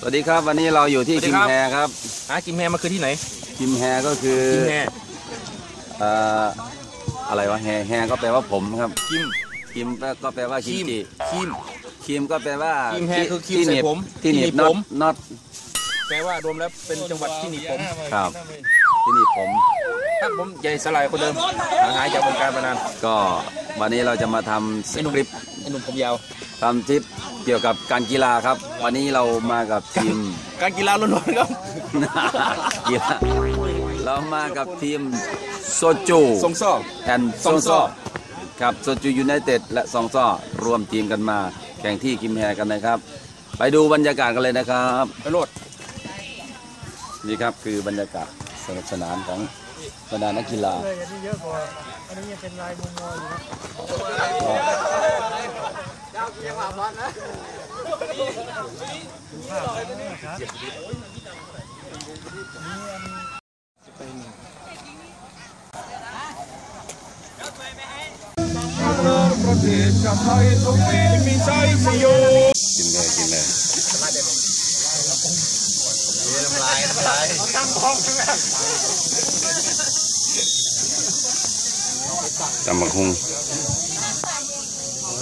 สวัสดีครับวันนี้เราอยู่ที่สวัสดีคิมครับแฮครับหากิมแฮมาคือที่ไหนคิมแฮก็คือกิมแฮเอ่ออะไรวะแฮแฮก็แปลว่าผมครับ กิมคิมก็แปลว่าคิมจิคิม คิมก็แปลว่าคิมแฮคือคิมที่หนีบใส่ผม ที่หนีบที่หนีบน็อผตมน็อต แปลว่ารวมแล้วเป็นจังหวัดที่หนีบผม ครับ ที่หนีบผม ครับผมใหญ่สลายคนเดิมหางหายจากวงการมานานก็วันนี้เราจะมาทำสไอ้หนุ่มคริปต์ไอ้หนุ่มผมยาว ทำทริปเกี่ยวกับการกีฬาครับ วันนี้เรามากับทีม การกีฬาล้วนๆครับ กีฬาเรามากับทีมโซจู ทรงซ่อแอนซซอองงซ่ซ่ออครับโซจูยูไนเต็ดและซองซ่อรวมทีมกันมา แข่งที่คิมแฮกันนะครับ ไปดูบรรยากาศกันเลยนะครับไปโลดนี่ครับคือบรรยากาศสนุกสนานของบรรดานักกีฬาเลยอันนี้เยอะกว่าอันนี้ยังเป็นลายมุมมออยู่นะก็ประเทศชาติไทยทรงมีมีใจสยบ กินเลยกินเลยน้ำลายน้ำลายตั้งท้องใช่ไหมจำบักฮุง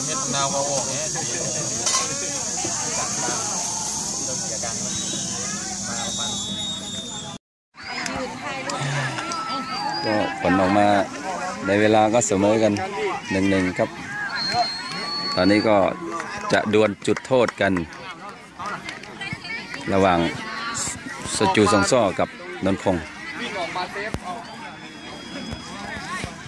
เม็ดนาวเขาออกเนี่ยก็ผลออกมาในเวลาก็เสมอกันหนึ่งหนึ่งครับ ตอนนี้ก็จะดวลจุดโทษกัน ระหว่างสจูสองซ่อกับนนพงศ์